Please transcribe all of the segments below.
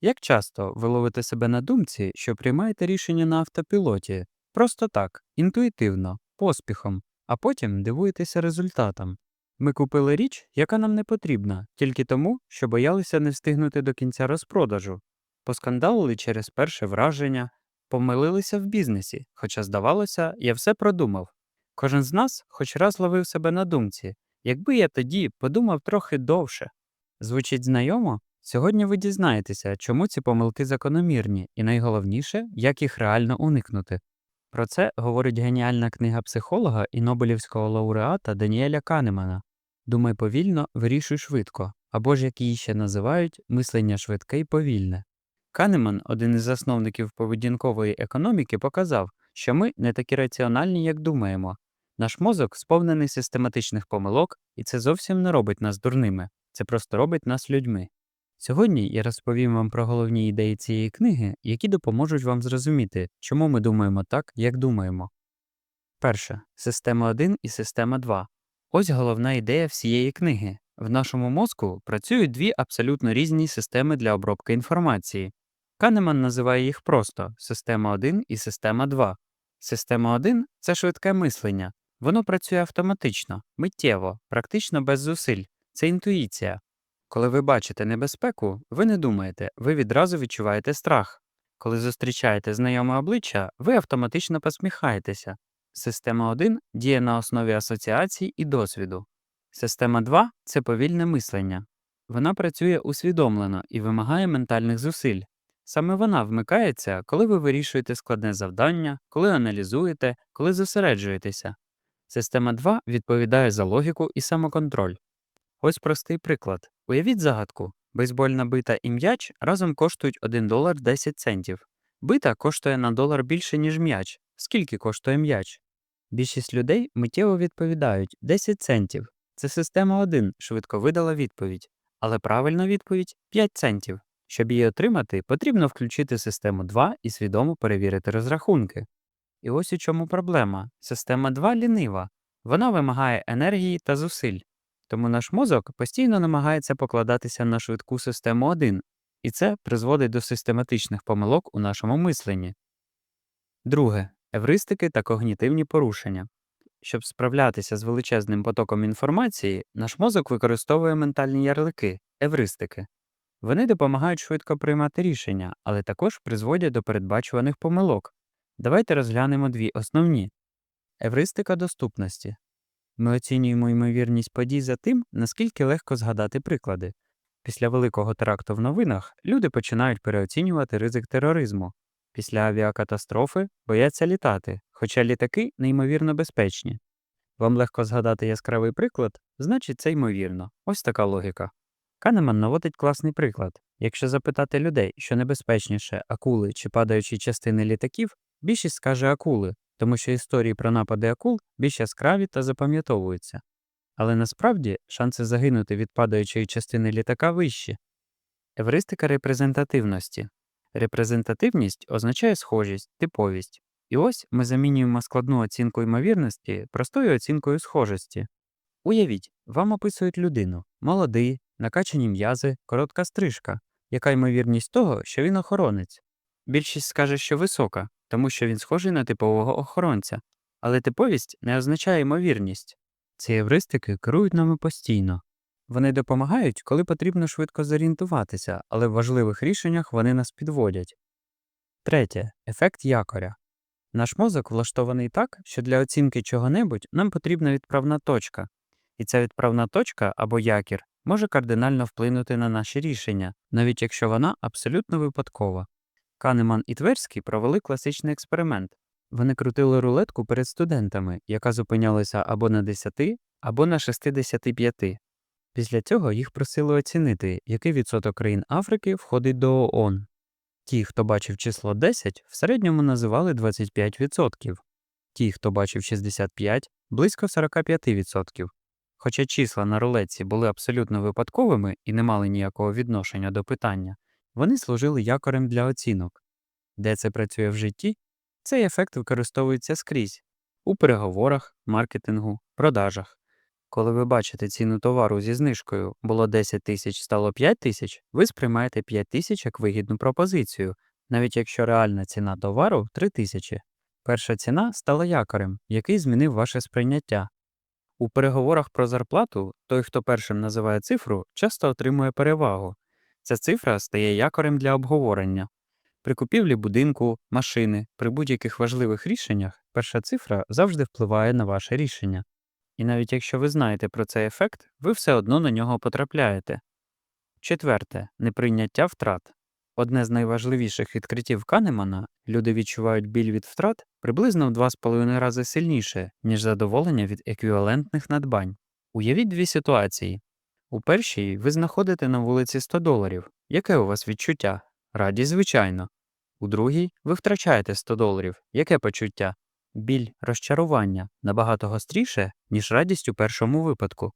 Як часто ви ловите себе на думці, що приймаєте рішення на автопілоті, просто так, інтуїтивно, поспіхом, а потім дивуєтеся результатам? Ми купили річ, яка нам не потрібна, тільки тому, що боялися не встигнути до кінця розпродажу, поскандалили через перше враження, помилилися в бізнесі, хоча, здавалося, я все продумав. Кожен з нас хоч раз ловив себе на думці, якби я тоді подумав трохи довше. Звучить знайомо? Сьогодні ви дізнаєтеся, чому ці помилки закономірні, і найголовніше, як їх реально уникнути. Про це говорить геніальна книга психолога і Нобелівського лауреата Даніеля Канемана Думай повільно, вирішуй швидко, або ж як її ще називають мислення швидке і повільне. Канеман, один із засновників поведінкової економіки, показав, що ми не такі раціональні, як думаємо. Наш мозок сповнений систематичних помилок, і це зовсім не робить нас дурними, це просто робить нас людьми. Сьогодні я розповім вам про головні ідеї цієї книги, які допоможуть вам зрозуміти, чому ми думаємо так, як думаємо. Перше. Система 1 і система 2. Ось головна ідея всієї книги. В нашому мозку працюють дві абсолютно різні системи для обробки інформації. Канеман називає їх просто система 1 і система 2. Система 1 це швидке мислення. Воно працює автоматично, миттєво, практично без зусиль. Це інтуїція. Коли ви бачите небезпеку, ви не думаєте, ви відразу відчуваєте страх. Коли зустрічаєте знайоме обличчя, ви автоматично посміхаєтеся. Система 1 діє на основі асоціацій і досвіду. Система 2 це повільне мислення. Вона працює усвідомлено і вимагає ментальних зусиль. Саме вона вмикається, коли ви вирішуєте складне завдання, коли аналізуєте, коли зосереджуєтеся. Система 2 відповідає за логіку і самоконтроль. Ось простий приклад. Уявіть загадку. Бейсбольна бита і м'яч разом коштують 1 долар 10 центів. Бита коштує на долар більше, ніж м'яч. Скільки коштує м'яч? Більшість людей миттєво відповідають 10 центів. Це система 1 швидко видала відповідь. Але правильна відповідь 5 центів. Щоб її отримати, потрібно включити систему 2 і свідомо перевірити розрахунки. І ось у чому проблема. Система 2 лінива. Вона вимагає енергії та зусиль. Тому наш мозок постійно намагається покладатися на швидку систему 1, і це призводить до систематичних помилок у нашому мисленні. Друге евристики та когнітивні порушення. Щоб справлятися з величезним потоком інформації, наш мозок використовує ментальні ярлики евристики. Вони допомагають швидко приймати рішення, але також призводять до передбачуваних помилок. Давайте розглянемо дві основні евристика доступності. Ми оцінюємо ймовірність подій за тим, наскільки легко згадати приклади. Після великого теракту в новинах люди починають переоцінювати ризик тероризму. Після авіакатастрофи бояться літати, хоча літаки неймовірно безпечні. Вам легко згадати яскравий приклад, значить це ймовірно. Ось така логіка. Канеман наводить класний приклад. Якщо запитати людей, що небезпечніше акули чи падаючі частини літаків, більшість скаже акули, тому що історії про напади акул більш яскраві та запам'ятовуються. Але насправді шанси загинути від падаючої частини літака вищі. Евристика репрезентативності. Репрезентативність означає схожість, типовість. І ось ми замінюємо складну оцінку ймовірності простою оцінкою схожості. Уявіть, вам описують людину молодий, накачані м'язи, коротка стрижка, яка ймовірність того, що він охоронець. Більшість скаже, що висока, тому що він схожий на типового охоронця, але типовість не означає ймовірність. Ці евристики керують нами постійно. Вони допомагають, коли потрібно швидко зорієнтуватися, але в важливих рішеннях вони нас підводять. Третє ефект якоря. Наш мозок влаштований так, що для оцінки чого-небудь нам потрібна відправна точка, і ця відправна точка або якір може кардинально вплинути на наші рішення, навіть якщо вона абсолютно випадкова. Канеман і Тверський провели класичний експеримент. Вони крутили рулетку перед студентами, яка зупинялася або на 10, або на 65. Після цього їх просили оцінити, який відсоток країн Африки входить до ООН. Ті, хто бачив число 10, в середньому називали 25%. Ті, хто бачив 65, близько 45%. Хоча числа на рулетці були абсолютно випадковими і не мали ніякого відношення до питання, вони служили якорем для оцінок. Де це працює в житті? Цей ефект використовується скрізь у переговорах, маркетингу, продажах. Коли ви бачите ціну товару зі знижкою було 10 тисяч, стало 5 тисяч, ви сприймаєте 5 тисяч як вигідну пропозицію, навіть якщо реальна ціна товару 3 тисячі. Перша ціна стала якорем, який змінив ваше сприйняття. У переговорах про зарплату той, хто першим називає цифру, часто отримує перевагу. Ця цифра стає якорем для обговорення. При купівлі будинку, машини, при будь-яких важливих рішеннях перша цифра завжди впливає на ваше рішення. І навіть якщо ви знаєте про цей ефект, ви все одно на нього потрапляєте. Четверте неприйняття втрат. Одне з найважливіших відкриттів Канемана люди відчувають біль від втрат приблизно в 2,5 рази сильніше, ніж задоволення від еквівалентних надбань. Уявіть дві ситуації. У першій ви знаходите на вулиці 100 доларів. Яке у вас відчуття? Радість, звичайно. У другій ви втрачаєте 100 доларів. Яке почуття? Біль розчарування набагато гостріше, ніж радість у першому випадку.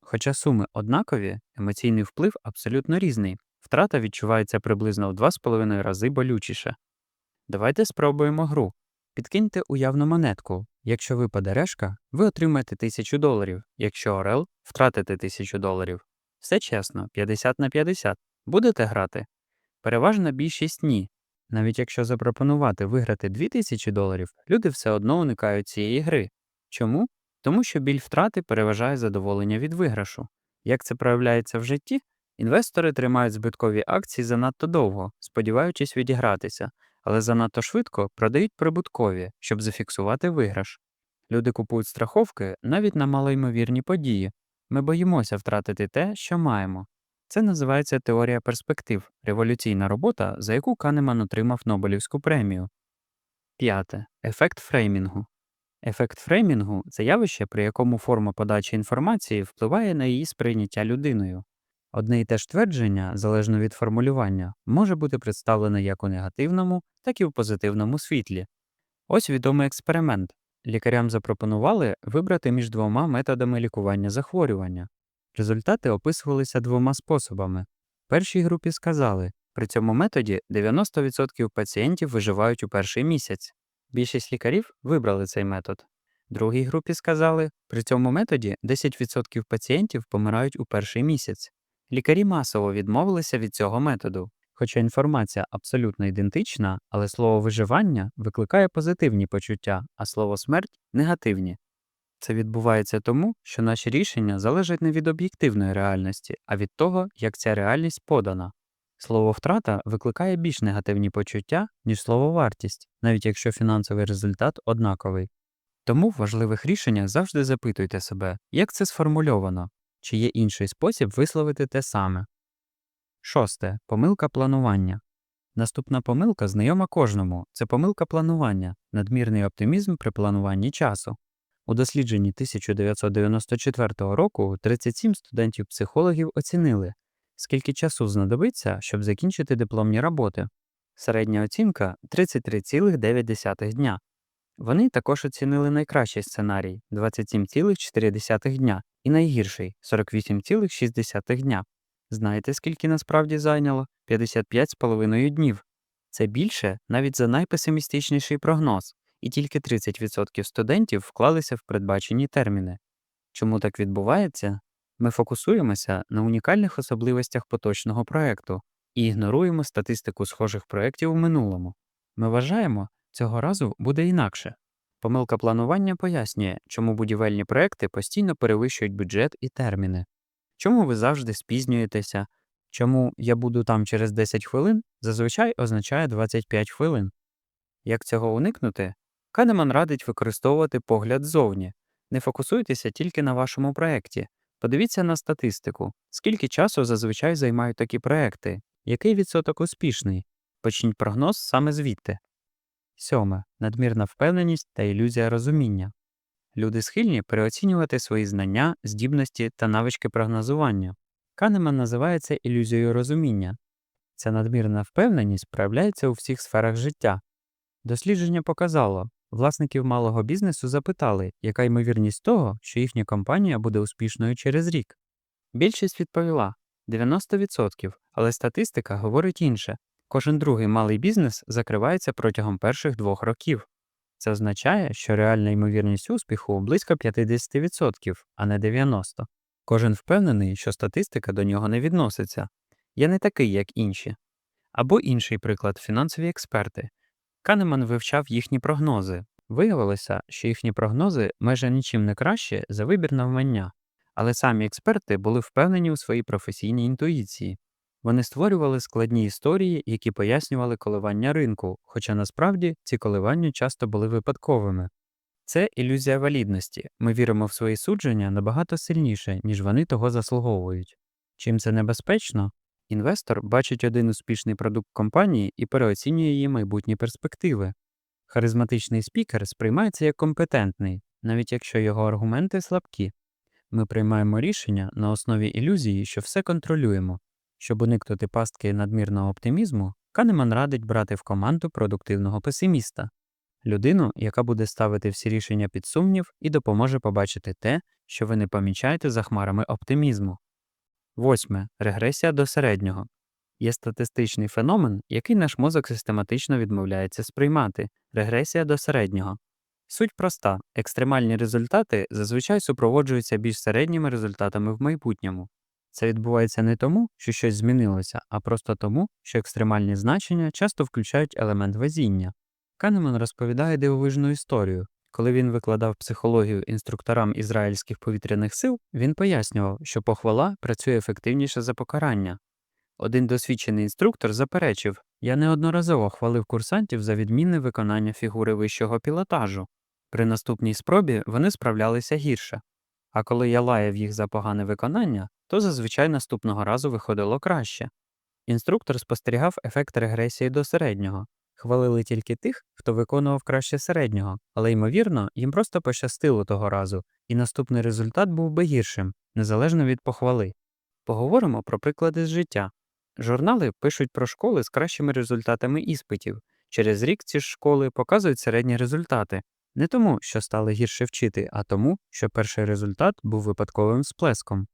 Хоча суми однакові, емоційний вплив абсолютно різний. Втрата відчувається приблизно в 2,5 рази болючіше. Давайте спробуємо гру. Підкиньте уявну монетку. Якщо випаде решка, ви отримаєте 1000 доларів. Якщо орел, втратите 1000 доларів. Все чесно, 50 на 50. Будете грати? Переважна більшість ні. Навіть якщо запропонувати виграти 2000 доларів, люди все одно уникають цієї гри. Чому? Тому що біль втрати переважає задоволення від виграшу. Як це проявляється в житті? Інвестори тримають збиткові акції занадто довго, сподіваючись відігратися, але занадто швидко продають прибуткові, щоб зафіксувати виграш. Люди купують страховки навіть на малоймовірні події. Ми боїмося втратити те, що маємо. Це називається теорія перспектив, революційна робота, за яку Канеман отримав Нобелівську премію. П'яте. Ефект фреймінгу. Ефект фреймінгу це явище, при якому форма подачі інформації впливає на її сприйняття людиною. Одне і те ж твердження, залежно від формулювання, може бути представлене як у негативному, так і в позитивному світлі. Ось відомий експеримент. Лікарям запропонували вибрати між двома методами лікування захворювання. Результати описувалися двома способами. Першій групі сказали, при цьому методі 90% пацієнтів виживають у перший місяць. Більшість лікарів вибрали цей метод. Другій групі сказали, при цьому методі 10% пацієнтів помирають у перший місяць. Лікарі масово відмовилися від цього методу. Хоча інформація абсолютно ідентична, але слово виживання викликає позитивні почуття, а слово смерть негативні. Це відбувається тому, що наші рішення залежать не від об'єктивної реальності, а від того, як ця реальність подана. Слово втрата викликає більш негативні почуття, ніж слово вартість, навіть якщо фінансовий результат однаковий. Тому в важливих рішеннях завжди запитуйте себе, як це сформульовано, чи є інший спосіб висловити те саме. Шосте. Помилка планування. Наступна помилка знайома кожному це помилка планування, надмірний оптимізм при плануванні часу. У дослідженні 1994 року 37 студентів-психологів оцінили, скільки часу знадобиться, щоб закінчити дипломні роботи. Середня оцінка 33,9 дня. Вони також оцінили найкращий сценарій 27,4 дня і найгірший 48,6 дня. Знаєте, скільки насправді зайняло? 55,5 днів. Це більше навіть за найпесимістичніший прогноз, і тільки 30% студентів вклалися в передбачені терміни. Чому так відбувається? Ми фокусуємося на унікальних особливостях поточного проекту і ігноруємо статистику схожих проєктів у минулому. Ми вважаємо, цього разу буде інакше. Помилка планування пояснює, чому будівельні проекти постійно перевищують бюджет і терміни. Чому ви завжди спізнюєтеся? Чому я буду там через 10 хвилин зазвичай означає 25 хвилин. Як цього уникнути? Канеман радить використовувати погляд ззовні. Не фокусуйтеся тільки на вашому проєкті. Подивіться на статистику, скільки часу зазвичай займають такі проекти, який відсоток успішний. Почніть прогноз саме звідти. Сьоме. Надмірна впевненість та ілюзія розуміння. Люди схильні переоцінювати свої знання, здібності та навички прогнозування. Канеман називає це ілюзією розуміння. Ця надмірна впевненість проявляється у всіх сферах життя. Дослідження показало, власників малого бізнесу запитали, яка ймовірність того, що їхня компанія буде успішною через рік. Більшість відповіла 90%, але статистика говорить інше. Кожен другий малий бізнес закривається протягом перших двох років. Це означає, що реальна ймовірність успіху близько 50%, а не 90%. Кожен впевнений, що статистика до нього не відноситься. Я не такий, як інші. Або інший приклад фінансові експерти. Канеман вивчав їхні прогнози. Виявилося, що їхні прогнози майже нічим не краще за вибір навмання, але самі експерти були впевнені у своїй професійній інтуїції. Вони створювали складні історії, які пояснювали коливання ринку, хоча насправді ці коливання часто були випадковими. Це ілюзія валідності. Ми віримо в свої судження набагато сильніше, ніж вони того заслуговують. Чим це небезпечно? Інвестор бачить один успішний продукт компанії і переоцінює її майбутні перспективи. Харизматичний спікер сприймається як компетентний, навіть якщо його аргументи слабкі. Ми приймаємо рішення на основі ілюзії, що все контролюємо. Щоб уникнути пастки надмірного оптимізму, Канеман радить брати в команду продуктивного песиміста, людину, яка буде ставити всі рішення під сумнів і допоможе побачити те, що ви не помічаєте за хмарами оптимізму. Восьме. Регресія до середнього. Є статистичний феномен, який наш мозок систематично відмовляється сприймати регресія до середнього. Суть проста: екстремальні результати зазвичай супроводжуються більш середніми результатами в майбутньому. Це відбувається не тому, що щось змінилося, а просто тому, що екстремальні значення часто включають елемент везіння. Канеман розповідає дивовижну історію. Коли він викладав психологію інструкторам ізраїльських повітряних сил, він пояснював, що похвала працює ефективніше за покарання. Один досвідчений інструктор заперечив я неодноразово хвалив курсантів за відмінне виконання фігури вищого пілотажу. При наступній спробі вони справлялися гірше. А коли я лаяв їх за погане виконання, то зазвичай наступного разу виходило краще. Інструктор спостерігав ефект регресії до середнього. Хвалили тільки тих, хто виконував краще середнього, але ймовірно, їм просто пощастило того разу, і наступний результат був би гіршим, незалежно від похвали. Поговоримо про приклади з життя. Журнали пишуть про школи з кращими результатами іспитів. Через рік ці ж школи показують середні результати, не тому, що стали гірше вчити, а тому, що перший результат був випадковим сплеском.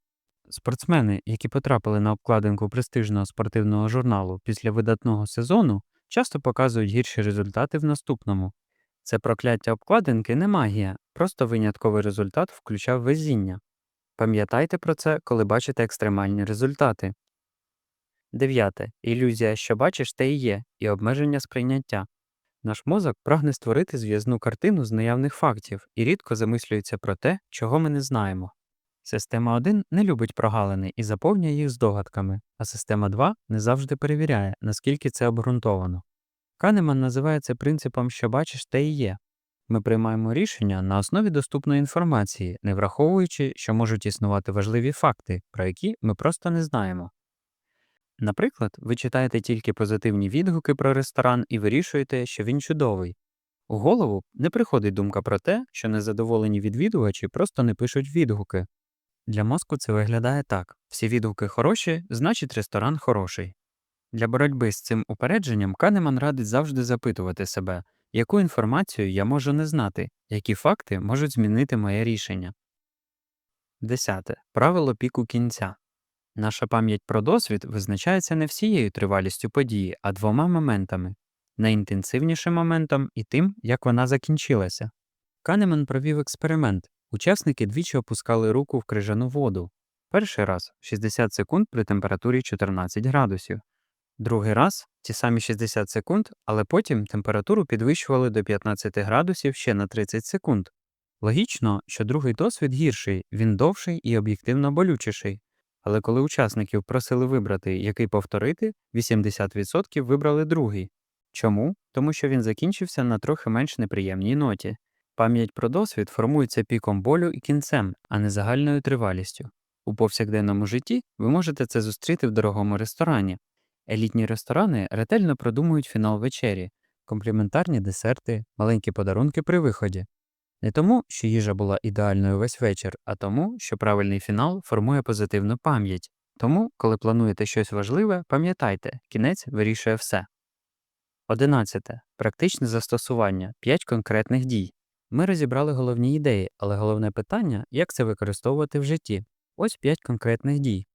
Спортсмени, які потрапили на обкладинку престижного спортивного журналу після видатного сезону, часто показують гірші результати в наступному. Це прокляття обкладинки не магія, просто винятковий результат включав везіння. Пам'ятайте про це, коли бачите екстремальні результати. Дев'яте. Ілюзія, що бачиш, те і є, і обмеження сприйняття. Наш мозок прагне створити зв'язну картину з наявних фактів і рідко замислюється про те, чого ми не знаємо. Система 1 не любить прогалини і заповнює їх здогадками, а система 2 не завжди перевіряє, наскільки це обґрунтовано. Канеман називає це принципом, що бачиш, те і є. Ми приймаємо рішення на основі доступної інформації, не враховуючи, що можуть існувати важливі факти, про які ми просто не знаємо. Наприклад, ви читаєте тільки позитивні відгуки про ресторан і вирішуєте, що він чудовий. У голову не приходить думка про те, що незадоволені відвідувачі просто не пишуть відгуки. Для мозку це виглядає так: всі відгуки хороші, значить ресторан хороший. Для боротьби з цим упередженням Канеман радить завжди запитувати себе, яку інформацію я можу не знати, які факти можуть змінити моє рішення. Десяте. Правило піку кінця. Наша пам'ять про досвід визначається не всією тривалістю події, а двома моментами найінтенсивнішим моментом і тим, як вона закінчилася. Канеман провів експеримент. Учасники двічі опускали руку в крижану воду. Перший раз 60 секунд при температурі 14 градусів. Другий раз ті самі 60 секунд, але потім температуру підвищували до 15 градусів ще на 30 секунд. Логічно, що другий досвід гірший, він довший і об'єктивно болючіший. Але коли учасників просили вибрати, який повторити, 80% вибрали другий. Чому? Тому що він закінчився на трохи менш неприємній ноті. Пам'ять про досвід формується піком болю і кінцем, а не загальною тривалістю. У повсякденному житті ви можете це зустріти в дорогому ресторані. Елітні ресторани ретельно продумують фінал вечері, компліментарні десерти, маленькі подарунки при виході. Не тому, що їжа була ідеальною весь вечір, а тому, що правильний фінал формує позитивну пам'ять. Тому, коли плануєте щось важливе, пам'ятайте, кінець вирішує все. 11. Практичне застосування 5 конкретних дій. Ми розібрали головні ідеї, але головне питання як це використовувати в житті. Ось 5 конкретних дій.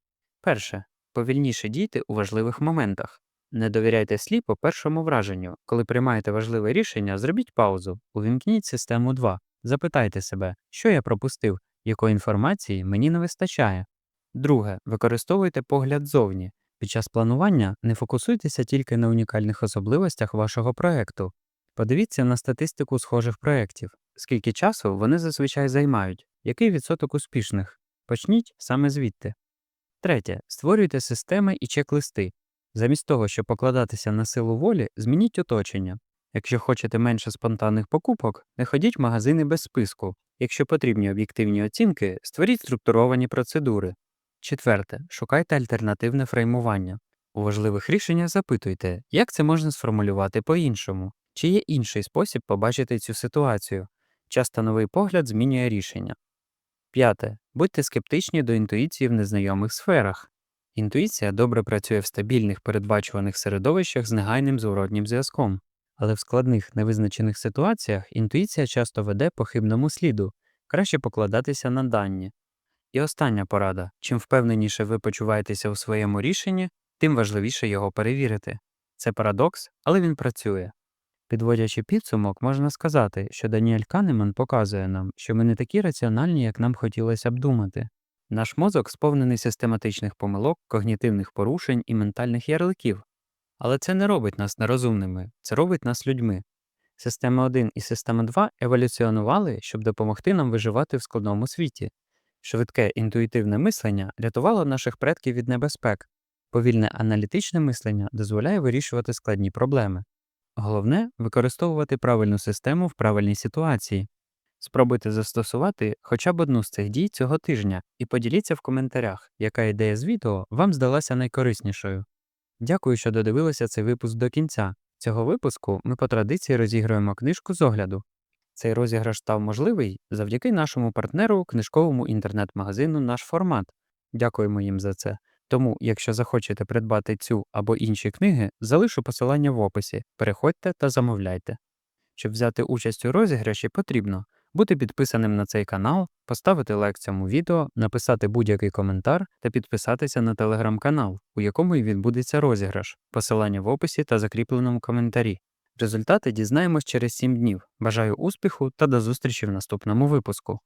Перше. Повільніше дійте у важливих моментах. Не довіряйте сліпо першому враженню. Коли приймаєте важливе рішення, зробіть паузу, увімкніть систему 2. Запитайте себе, що я пропустив, якої інформації мені не вистачає. Друге, використовуйте погляд зовні. Під час планування не фокусуйтеся тільки на унікальних особливостях вашого проекту. Подивіться на статистику схожих проєктів, скільки часу вони зазвичай займають, який відсоток успішних. Почніть саме звідти. Третє. Створюйте системи і чек-листи. Замість того, щоб покладатися на силу волі, змініть оточення. Якщо хочете менше спонтанних покупок, не ходіть в магазини без списку. Якщо потрібні об'єктивні оцінки, створіть структуровані процедури. Четверте. Шукайте альтернативне фреймування. У важливих рішеннях запитуйте, як це можна сформулювати по-іншому, чи є інший спосіб побачити цю ситуацію. Часто новий погляд змінює рішення. П'яте. Будьте скептичні до інтуїції в незнайомих сферах. Інтуїція добре працює в стабільних передбачуваних середовищах з негайним зворотнім зв'язком. Але в складних невизначених ситуаціях інтуїція часто веде по хибному сліду, краще покладатися на дані. І остання порада: чим впевненіше ви почуваєтеся у своєму рішенні, тим важливіше його перевірити. Це парадокс, але він працює. Підводячи підсумок, можна сказати, що Даніель Канеман показує нам, що ми не такі раціональні, як нам хотілося б думати. Наш мозок сповнений систематичних помилок, когнітивних порушень і ментальних ярликів. Але це не робить нас нерозумними, це робить нас людьми. Система 1 і система 2 еволюціонували, щоб допомогти нам виживати в складному світі. Швидке інтуїтивне мислення рятувало наших предків від небезпек. Повільне аналітичне мислення дозволяє вирішувати складні проблеми. Головне використовувати правильну систему в правильній ситуації. Спробуйте застосувати хоча б одну з цих дій цього тижня і поділіться в коментарях, яка ідея з відео вам здалася найкориснішою. Дякую, що додивилися цей випуск до кінця. Цього випуску ми по традиції розіграємо книжку з огляду. Цей розіграш став можливий завдяки нашому партнеру, книжковому інтернет-магазину Наш формат. Дякуємо їм за це. Тому, якщо захочете придбати цю або інші книги, залишу посилання в описі. Переходьте та замовляйте. Щоб взяти участь у розіграші, потрібно бути підписаним на цей канал, поставити лайк цьому відео, написати будь-який коментар та підписатися на телеграм-канал, у якому і відбудеться розіграш, посилання в описі та закріпленому коментарі. Результати дізнаємось через 7 днів. Бажаю успіху та до зустрічі в наступному випуску.